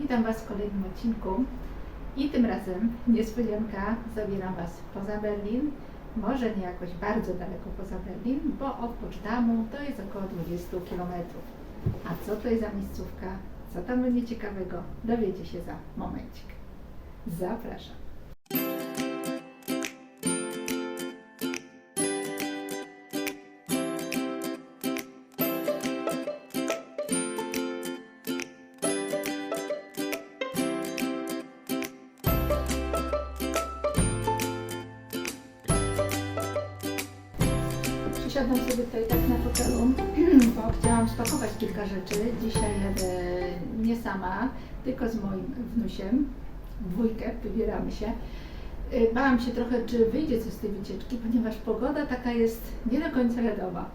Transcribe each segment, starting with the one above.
Witam Was w kolejnym odcinku i tym razem niespodzianka zabieram Was poza Berlin. Może nie jakoś bardzo daleko poza Berlin, bo od Potsdamu to jest około 20 km. A co to jest za miejscówka? Co tam będzie ciekawego? Dowiecie się za momencik. Zapraszam. Przysiadłam sobie tutaj tak na fotelu, bo chciałam spakować kilka rzeczy. Dzisiaj jadę nie sama, tylko z moim wnusiem. Dwójkę wybieramy się. Y, Bałam się trochę, czy wyjdzie coś z tej wycieczki, ponieważ pogoda taka jest nie do końca ledowa.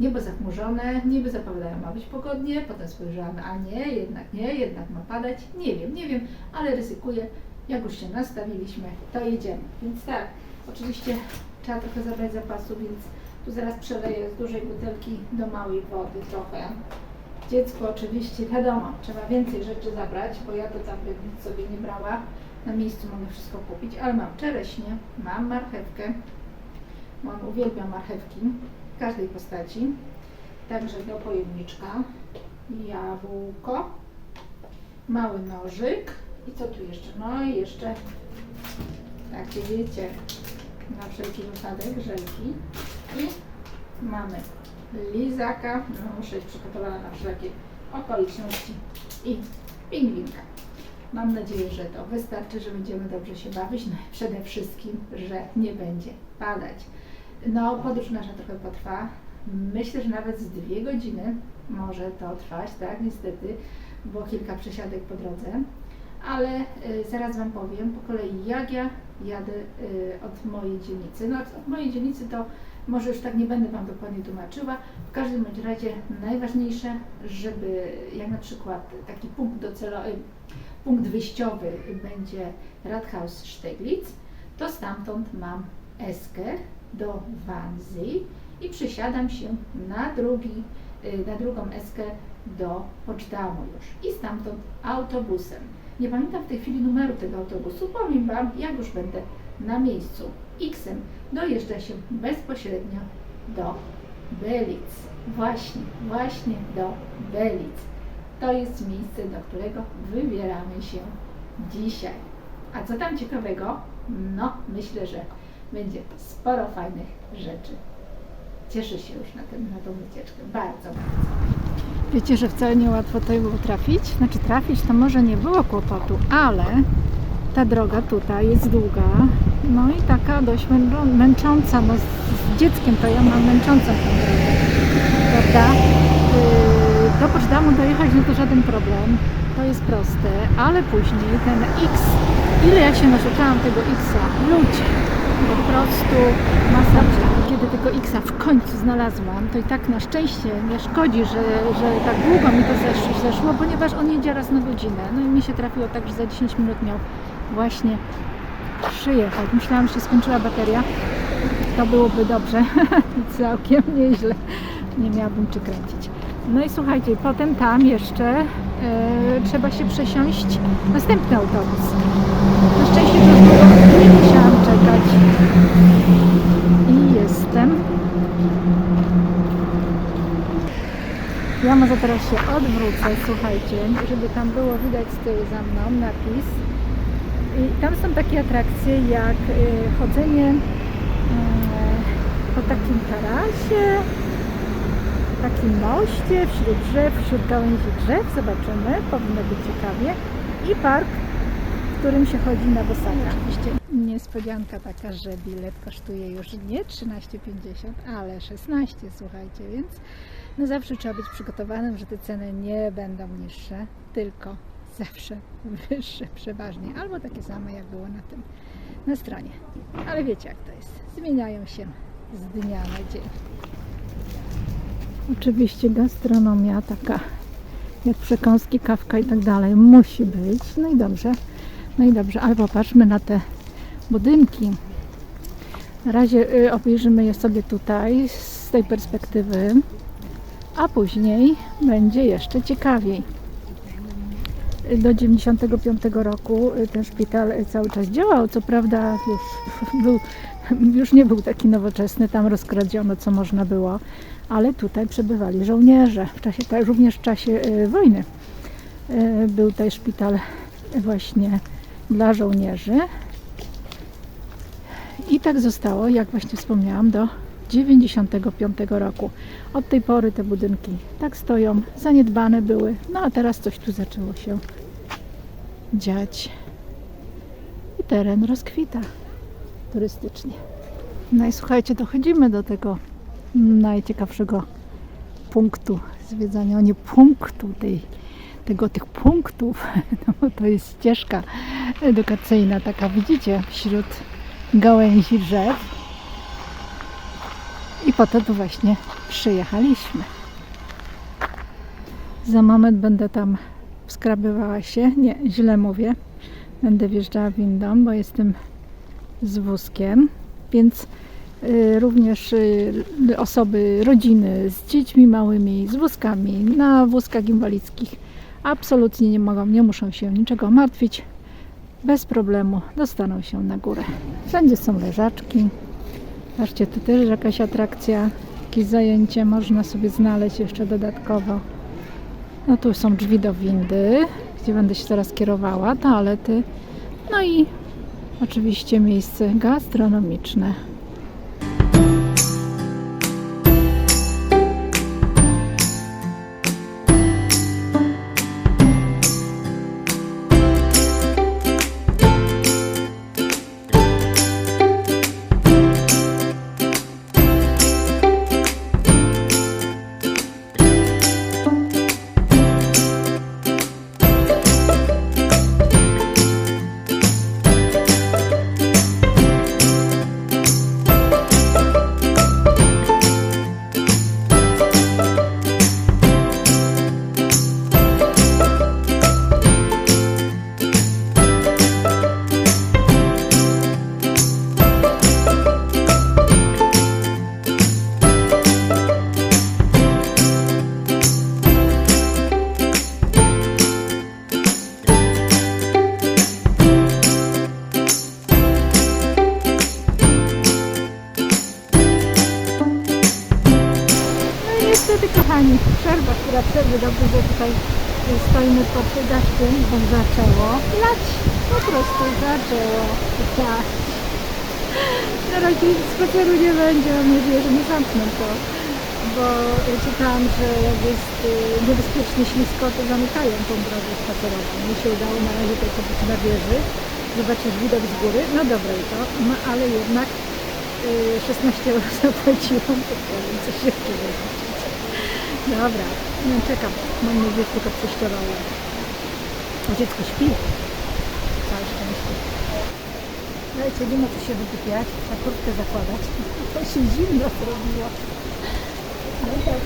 Niebo zachmurzone, niby zapowiadają ma być pogodnie, potem spojrzałam, a nie, jednak nie, jednak ma padać. Nie wiem, nie wiem, ale ryzykuję. Jak już się nastawiliśmy, to jedziemy. Więc tak, oczywiście trzeba trochę zabrać zapasu, więc tu zaraz przeleję z dużej butelki do małej wody trochę. Dziecko oczywiście, wiadomo, trzeba więcej rzeczy zabrać, bo ja to tam nic sobie nie brała. Na miejscu mogę wszystko kupić, ale mam czereśnie, mam marchewkę. Mam, uwielbiam marchewki w każdej postaci. Także do pojemniczka jabłko, mały nożyk i co tu jeszcze? No i jeszcze takie wiecie, na wszelki wypadek żelki i mamy lizaka, no muszę być przygotowana na wszelkie okoliczności i pingwinka. Mam nadzieję, że to wystarczy, że będziemy dobrze się bawić, no i przede wszystkim, że nie będzie padać. No, podróż nasza trochę potrwa. Myślę, że nawet z dwie godziny może to trwać, tak, niestety, było kilka przesiadek po drodze, ale y, zaraz Wam powiem po kolei, jak ja jadę y, od mojej dzielnicy. No, od mojej dzielnicy to może już tak nie będę Wam dokładnie tłumaczyła. W każdym bądź razie najważniejsze, żeby jak na przykład taki punkt docelowy, punkt wyjściowy będzie Rathaus Steglitz, to stamtąd mam eskę do Wannsee i przysiadam się na, drugi, y, na drugą eskę do Potsdamu już i stamtąd autobusem. Nie pamiętam w tej chwili numeru tego autobusu, powiem Wam, jak już będę na miejscu. X-em dojeżdża się bezpośrednio do Belic. Właśnie, właśnie do Belic. To jest miejsce, do którego wybieramy się dzisiaj. A co tam ciekawego? No, myślę, że będzie sporo fajnych rzeczy. Cieszę się już na, ten, na tą wycieczkę. Bardzo, bardzo. Wiecie, że wcale nie łatwo tutaj było trafić? Znaczy trafić to może nie było kłopotu, ale ta droga tutaj jest długa, no i taka dość męczą- męcząca, no z, dzieckiem to ja mam męczącą tę drogę, prawda? Yy, do Potsdamu dojechać no to żaden problem, to jest proste, ale później ten X, ile ja się naszukałam tego Xa, ludzie, po prostu masakra. Kiedy tego Xa w końcu znalazłam, to i tak na szczęście nie szkodzi, że, że tak długo mi to zesz, zeszło, ponieważ on jedzie raz na godzinę. No i mi się trafiło tak, że za 10 minut miał właśnie przyjechać. Myślałam, że się skończyła bateria. To byłoby dobrze. Całkiem nieźle. Nie miałabym czy kręcić. No i słuchajcie, potem tam jeszcze e, trzeba się przesiąść następny autobus. Na szczęście to było, nie musiałam czekać. I jestem. Ja może teraz się odwrócę, słuchajcie, żeby tam było widać z tyłu za mną napis. I tam są takie atrakcje jak y, chodzenie y, po takim tarasie, takim moście wśród drzew, wśród gałęzi drzew. Zobaczymy, powinno być ciekawie. I park, w którym się chodzi na bosaka. Oczywiście niespodzianka taka, że bilet kosztuje już nie 13,50, ale 16, słuchajcie, więc no zawsze trzeba być przygotowanym, że te ceny nie będą niższe, tylko zawsze wyższe przeważnie, albo takie same jak było na tym na stronie. Ale wiecie jak to jest. Zmieniają się z dnia na dzień. Oczywiście gastronomia taka jak przekąski, kawka i tak dalej musi być. No i dobrze. No i dobrze, ale popatrzmy na te budynki. Na razie y, obejrzymy je sobie tutaj z tej perspektywy, a później będzie jeszcze ciekawiej. Do 95 roku ten szpital cały czas działał. Co prawda już, był, już nie był taki nowoczesny, tam rozkradziono co można było, ale tutaj przebywali żołnierze, w czasie, również w czasie e, wojny. Był tutaj szpital właśnie dla żołnierzy. I tak zostało, jak właśnie wspomniałam, do 95 roku. Od tej pory te budynki tak stoją, zaniedbane były, no a teraz coś tu zaczęło się dziać. I teren rozkwita turystycznie. No i słuchajcie, dochodzimy do tego najciekawszego punktu zwiedzania, o nie punktu tej, tego, tych punktów, no bo to jest ścieżka edukacyjna, taka widzicie, wśród gałęzi drzew. I po to tu właśnie przyjechaliśmy. Za moment będę tam skrabywała się. Nie, źle mówię. Będę wjeżdżała windą, bo jestem z wózkiem, więc y, również y, osoby, rodziny z dziećmi małymi, z wózkami, na wózkach inwalidzkich absolutnie nie mogą, nie muszą się niczego martwić. Bez problemu dostaną się na górę. Wszędzie są leżaczki. Zobaczcie, tu też jakaś atrakcja, jakieś zajęcie można sobie znaleźć jeszcze dodatkowo. No tu są drzwi do windy, gdzie będę się teraz kierowała, toalety, no i oczywiście miejsce gastronomiczne. Razie spaceru nie będzie, mam nadzieję, że nie zamknę to, bo y, czytałam, że jak jest y, niebezpiecznie ślisko, to zamykają tą drogę spacerową. Mi się udało na razie tylko być na wieży, zobaczyć widok z góry. No dobre to, no ale jednak y, 16 euro zapłaciłam, to powiem, coś jeszcze zobaczyć. Dobra, no czekam. Mam nadzieję, że tylko prześcierowe. A dziecko śpi. Słuchajcie, nie ma co się wykupiać, a kurtkę zakładać. To się zimno zrobiło. No tak.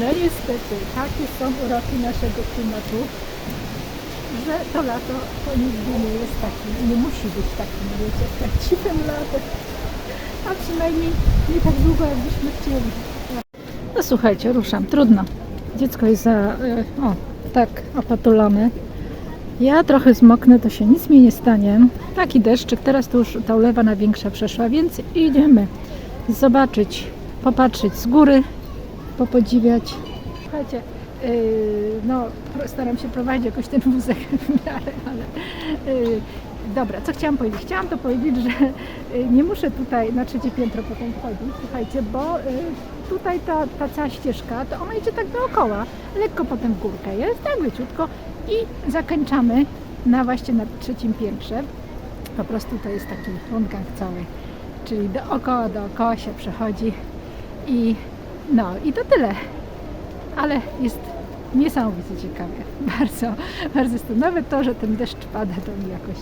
No niestety, takie są uroki naszego klimatu, że to lato to nigdy nie jest taki, nie musi być takim, wiecie, prawdziwym latem. A przynajmniej nie tak długo, jakbyśmy chcieli. No słuchajcie, ruszam, trudno. Dziecko jest za, e, o, tak opatulone. Ja trochę zmoknę, to się nic mi nie stanie. Taki deszczyk, teraz to już ta ulewa największa przeszła, więc idziemy zobaczyć, popatrzeć z góry, popodziwiać. Słuchajcie, yy, no staram się prowadzić jakoś ten wózek w miarę, ale yy, dobra, co chciałam powiedzieć? Chciałam to powiedzieć, że yy, nie muszę tutaj na trzecie piętro potem wchodzić, słuchajcie, bo yy, tutaj ta, ta cała ścieżka, to ona idzie tak dookoła, lekko potem w górkę jest, tak leciutko i zakończamy na właśnie na trzecim piętrze. Po prostu to jest taki rundgang cały, czyli dookoła, dookoła się przechodzi i no i to tyle. Ale jest niesamowicie ciekawie. Bardzo, bardzo jest to. Nawet to, że ten deszcz pada, to mi jakoś,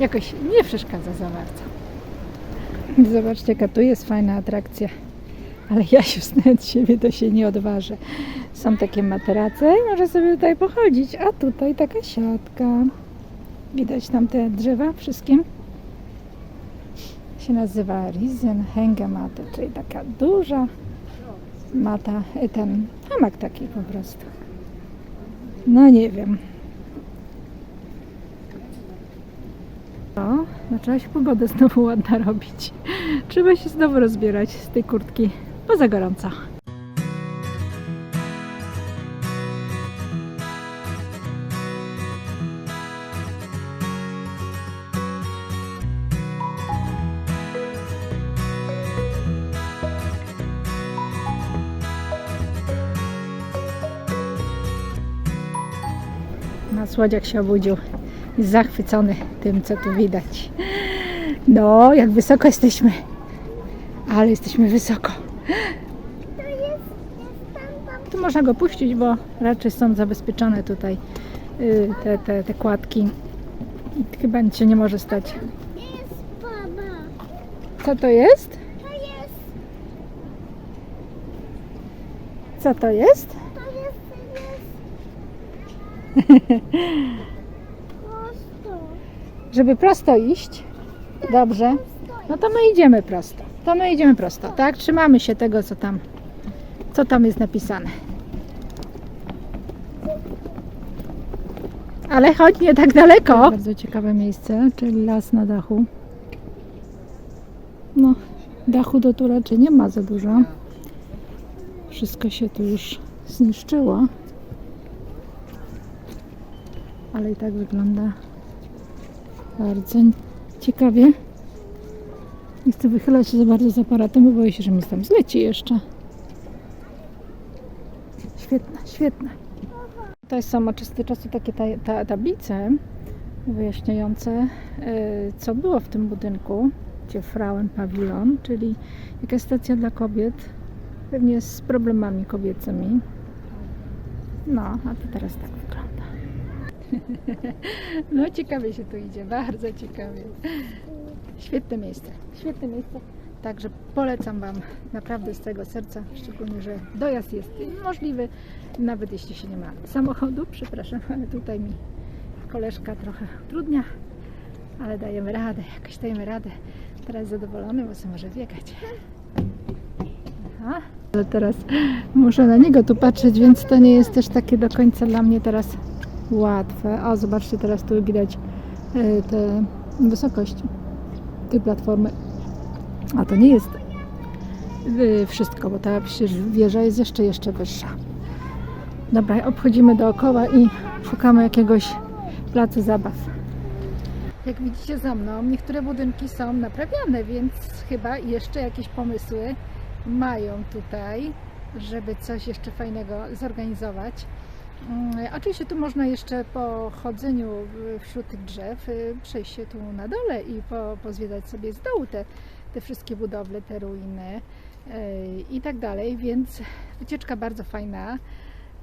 jakoś nie przeszkadza za bardzo. Zobaczcie, jaka tu jest fajna atrakcja. Ale ja się wstyd siebie to się nie odważę. Są takie materace i może sobie tutaj pochodzić, a tutaj taka siatka. Widać tam te drzewa wszystkim. Się nazywa Riesenhängematte, czyli taka duża mata, y, ten hamak taki po prostu. No nie wiem. O, zaczęła się pogoda znowu ładna robić. Trzeba się znowu rozbierać z tej kurtki, bo za gorąco. Słodziak się obudził. Jest zachwycony tym, co tu widać. No, jak wysoko jesteśmy. Ale jesteśmy wysoko. Tu można go puścić, bo raczej są zabezpieczone tutaj y, te, te, te kładki. I chyba nic się nie może stać. Co to jest? Co to jest. Prosto. Żeby prosto iść. Dobrze. No to my idziemy prosto. To my idziemy prosto, tak? Trzymamy się tego, co tam, co tam jest napisane. Ale chodź nie tak daleko. Bardzo ciekawe miejsce, czyli las na dachu. No, dachu to tu raczej nie ma za dużo. Wszystko się tu już zniszczyło. Ale i tak wygląda bardzo ciekawie. Nie chcę wychylać się za bardzo z aparatem, bo boję się, że mi tam zleci jeszcze. Świetne, świetne. To jest samoczysty czasu takie ta, ta, tablice wyjaśniające, y, co było w tym budynku, gdzie Frauen Pavillon, czyli jakaś stacja dla kobiet, pewnie z problemami kobiecymi. No, a to teraz tak. No ciekawie się tu idzie, bardzo ciekawie. Świetne miejsce, świetne miejsce. Także polecam Wam naprawdę z całego serca, szczególnie, że dojazd jest możliwy, nawet jeśli się nie ma samochodu. Przepraszam, ale tutaj mi koleżka trochę utrudnia, ale dajemy radę, jakoś dajemy radę. Teraz zadowolony, bo sobie może biegać. Aha. Ale teraz muszę na niego tu patrzeć, więc to nie jest też takie do końca dla mnie teraz łatwe. O, zobaczcie, teraz tu widać e, tę wysokość tej platformy. A to nie jest y, wszystko, bo ta wieża jest jeszcze, jeszcze wyższa. Dobra, obchodzimy dookoła i szukamy jakiegoś placu zabaw. Jak widzicie za mną, niektóre budynki są naprawiane, więc chyba jeszcze jakieś pomysły mają tutaj, żeby coś jeszcze fajnego zorganizować. Mm, Oczywiście tu można jeszcze po chodzeniu wśród tych drzew y, przejść się tu na dole i po, pozwiedzać sobie z dołu te, te wszystkie budowle, te ruiny y, i tak dalej, więc wycieczka bardzo fajna.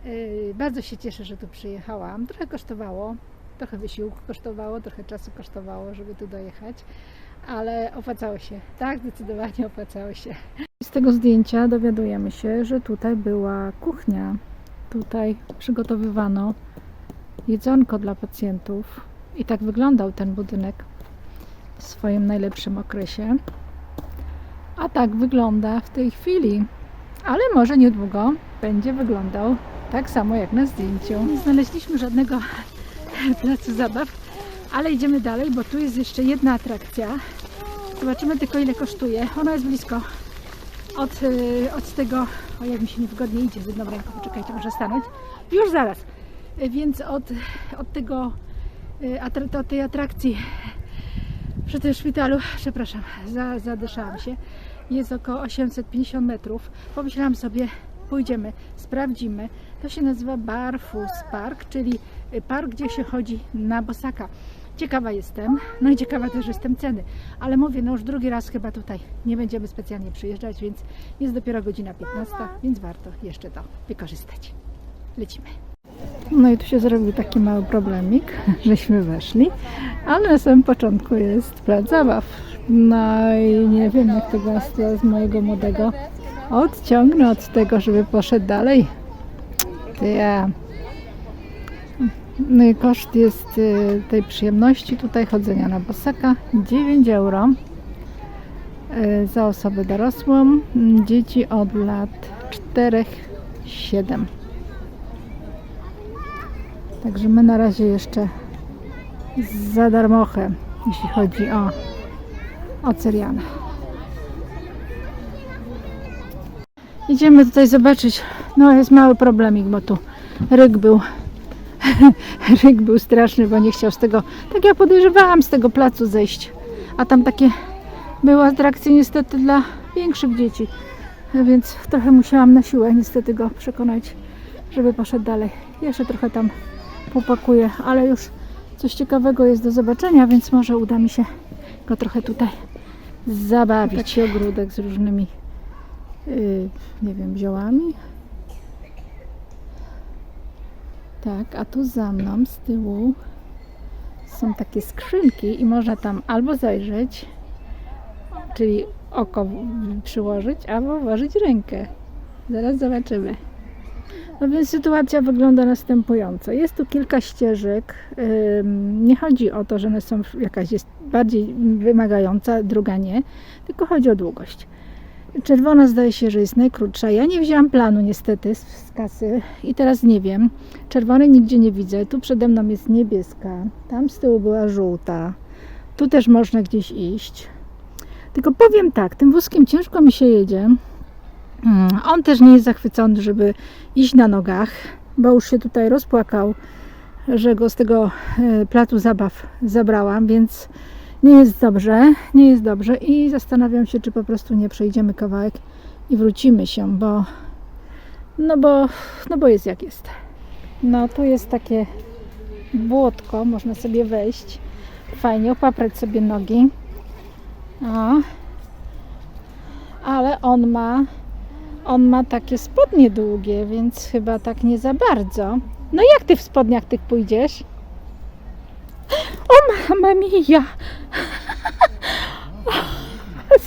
Y, Bardzo się cieszę, że tu przyjechałam. Trochę kosztowało, trochę wysiłku kosztowało, trochę czasu kosztowało, żeby tu dojechać, ale opłacało się. Tak, zdecydowanie opłacało się. Z tego zdjęcia dowiadujemy się, że tutaj była kuchnia tutaj przygotowywano jedzonko dla pacjentów i tak wyglądał ten budynek w swoim najlepszym okresie. A tak wygląda w tej chwili, ale może niedługo będzie wyglądał tak samo jak na zdjęciu. Nie znaleźliśmy żadnego placu zabaw, ale idziemy dalej, bo tu jest jeszcze jedna atrakcja. Zobaczymy tylko ile kosztuje. Ona jest blisko od, y, od tego, o jak mi się niewygodnie idzie z jedną ręką, poczekajcie, muszę stanąć. Już zaraz. Y, Więc od, od tego, atr- od tej atrakcji przy tym szpitalu, przepraszam, za, zadyszałam się, jest około 850 metrów. Pomyślałam sobie, pójdziemy, sprawdzimy. To się nazywa Barfus Park, czyli park, gdzie się chodzi na bosaka. Ciekawa jestem, no i ciekawa też jestem ceny, ale mówię, no już drugi raz chyba tutaj nie będziemy specjalnie przyjeżdżać, więc jest dopiero godzina 15, więc warto jeszcze to wykorzystać. Lecimy. No i tu się zrobił taki mały problemik, żeśmy weszli, ale na samym początku jest plac zabaw. No i nie wiem jak to gasta z mojego młodego odciągnę od tego, żeby poszedł dalej. To koszt jest y, tej przyjemności tutaj chodzenia na bosaka 9 euro y, za osobę dorosłą, dzieci od lat 4-7. Także my na razie jeszcze za darmochę jeśli chodzi o, o Cyriana. Idziemy tutaj zobaczyć. No jest mały problemik, bo tu ryk był. ryk był straszny, bo nie chciał z tego, tak ja podejrzewałam, z tego placu zejść. A tam takie były atrakcje niestety dla większych dzieci. Więc trochę musiałam na siłę niestety go przekonać, żeby poszedł dalej. Jeszcze trochę tam popakuję, ale już coś ciekawego jest do zobaczenia, więc może uda mi się go trochę tutaj zabawić. Taki ogródek z różnymi, yy, nie wiem, ziołami. Tak, a tu za mną z tyłu są takie skrzynki i można tam albo zajrzeć, czyli oko przyłożyć, albo włożyć rękę. Zaraz zobaczymy. No więc sytuacja wygląda następująco. Jest tu kilka ścieżek. Nie chodzi o to, że one są jakaś jest bardziej wymagająca, druga nie, tylko chodzi o długość. Czerwona zdaje się, że jest najkrótsza. Ja nie wzięłam planu niestety z, kasy i teraz nie wiem. Czerwonej nigdzie nie widzę. Tu przede mną jest niebieska. Tam z tyłu była żółta. Tu też można gdzieś iść. Tylko powiem tak, tym wózkiem ciężko mi się jedzie. Mm, On też nie jest zachwycony, żeby iść na nogach, bo już się tutaj rozpłakał, że go z tego e, placu zabaw zabrałam, więc nie jest dobrze, nie jest dobrze i zastanawiam się, czy po prostu nie przejdziemy kawałek i wrócimy się, bo no bo, no bo jest jak jest. No tu jest takie błotko, można sobie wejść, fajnie opaprać sobie nogi. O. Ale on ma on ma takie spodnie długie, więc chyba tak nie za bardzo. No jak ty w spodniach tych pójdziesz? O mama mia!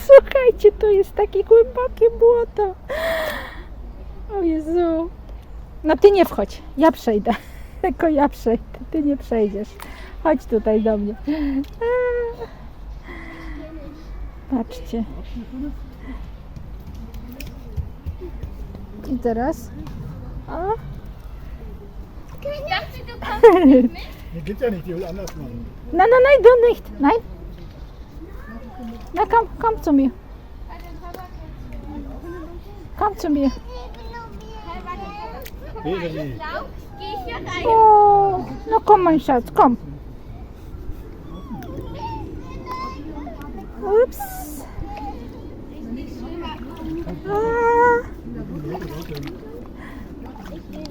Słuchajcie, to jest takie głębokie błoto. O Jezu. No ty nie wchodź, ja przejdę. Tylko ja przejdę, ty nie przejdziesz. Chodź tutaj do mnie. Patrzcie. I teraz? O, Die geht ja nicht, die will anders machen. Nein, nein, nein, du nicht. Nein. Na, komm, komm zu mir. Komm zu mir. Oh, no komm, mein Schatz, komm. Ups.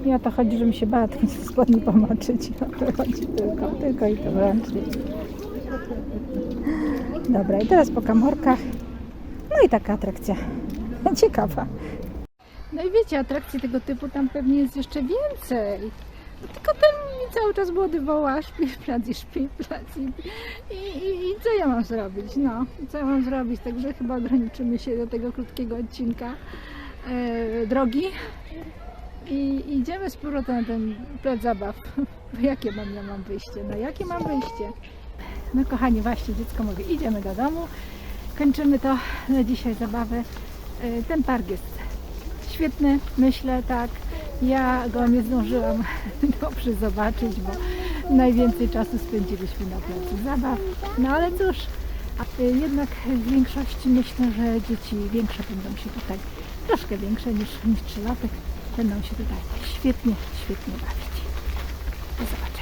I o to chodzi, żebym się bała tych spodni pomoczyć. O to chodzi tylko, tylko i to wyłącznie. Dobra, i teraz po kamorkach. No i taka atrakcja. Ciekawa. No i wiecie, atrakcji tego typu tam pewnie jest jeszcze więcej. No Tylko ten mi cały czas młody woła, śpi w plac i śpi w plac i, i, i, co ja mam zrobić? No, co ja mam zrobić? Także chyba ograniczymy się do tego krótkiego odcinka e, drogi i idziemy z powrotem na ten plac zabaw. Bo jakie mam, ja mam wyjście? No jakie mam wyjście? No kochani, właśnie dziecko mówi, idziemy do domu. Kończymy to na dzisiaj zabawę. E, Ten park jest świetny, myślę, tak. Ja go nie zdążyłam dobrze zobaczyć, bo najwięcej czasu spędziliśmy na placu zabaw. No ale cóż, y, jednak w większości myślę, że dzieci większe będą się tutaj, troszkę większe niż, niż 3 latek, będą się tutaj świetnie, świetnie bawić. Do zobaczenia.